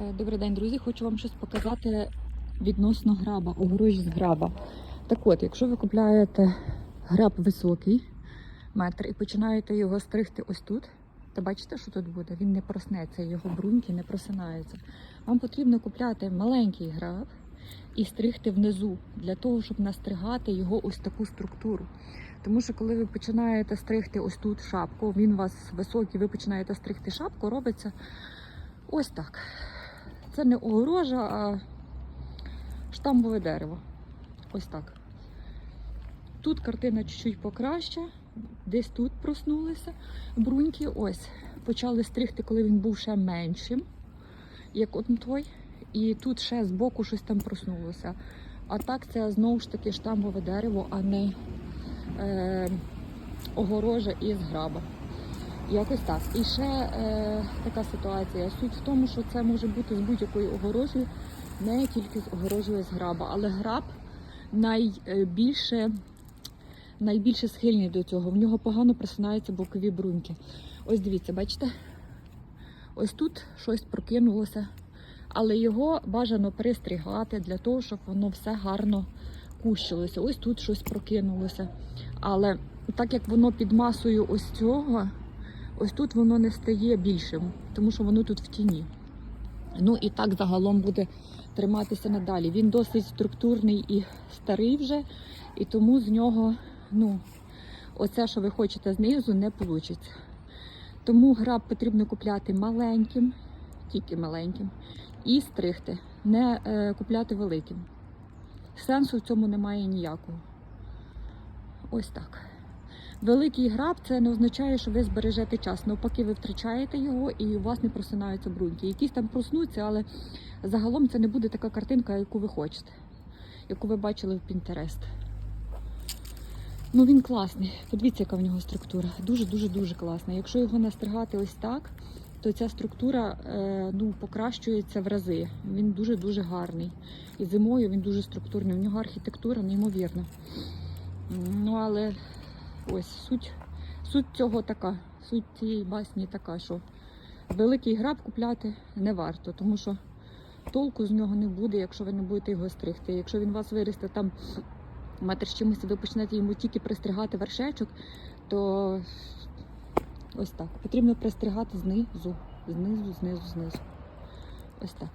Е, Добрий день, друзі. Хочу вам щось показати відносно граба, огорожі з граба. Так от, якщо ви купляєте граб високий метр і починаєте його стригти ось тут, то бачите, що тут буде? Він не проснеться, його бруньки не просинаються. Вам потрібно купляти маленький граб і стригти внизу для того, щоб настригати його ось таку структуру. Тому що коли ви починаєте стригти ось тут шапку, він у вас високий, ви починаєте стригти шапку, робиться ось так. Це не огорожа, а штамбове дерево. Ось так. Тут картина чуть-чуть покраще, десь тут проснулися бруньки. Ось. Почали стригти, коли він був ще меншим, як от той. І тут ще збоку щось там проснулося. А так це знову ж таки штамбове дерево, а не е, огорожа із граба. Якось так. І ще е, така ситуація. Суть в тому, що це може бути з будь-якою огорожею, не тільки з огорожею з граба, але граб найбільше, найбільше схильний до цього. В нього погано просинаються бокові бруньки. Ось дивіться, бачите? Ось тут щось прокинулося, але його бажано перестригати для того, щоб воно все гарно кущилося. Ось тут щось прокинулося. Але так як воно під масою ось цього, ось тут воно не стає більшим, тому що воно тут в тіні. Ну і так загалом буде триматися надалі. Він досить структурний і старий вже, і тому з нього, ну, оце, що ви хочете знизу, не вийде. Тому граб потрібно купляти маленьким, тільки маленьким, і стригти, не е, купляти великим. Сенсу в цьому немає ніякого. Ось так. Великий граб це не означає, що ви збережете час. Навпаки, ви втрачаєте його і у вас не просинаються бруньки. Якісь там проснуться, але загалом це не буде така картинка, яку ви хочете, яку ви бачили в Pinterest. Ну він класний. Подивіться, яка в нього структура. Дуже-дуже дуже класна. Якщо його настригати ось так, то ця структура е, ну, покращується в рази. Він дуже-дуже гарний. І зимою він дуже структурний. У нього архітектура неймовірна. Ну, але ось суть, суть цього така, суть цієї басні така, що великий граб купляти не варто, тому що толку з нього не буде, якщо ви не будете його стригти. Якщо він вас виросте там метр з чимось, ви почнете йому тільки пристригати вершечок, то ось так. Потрібно пристригати знизу, знизу, знизу, знизу. Ось так.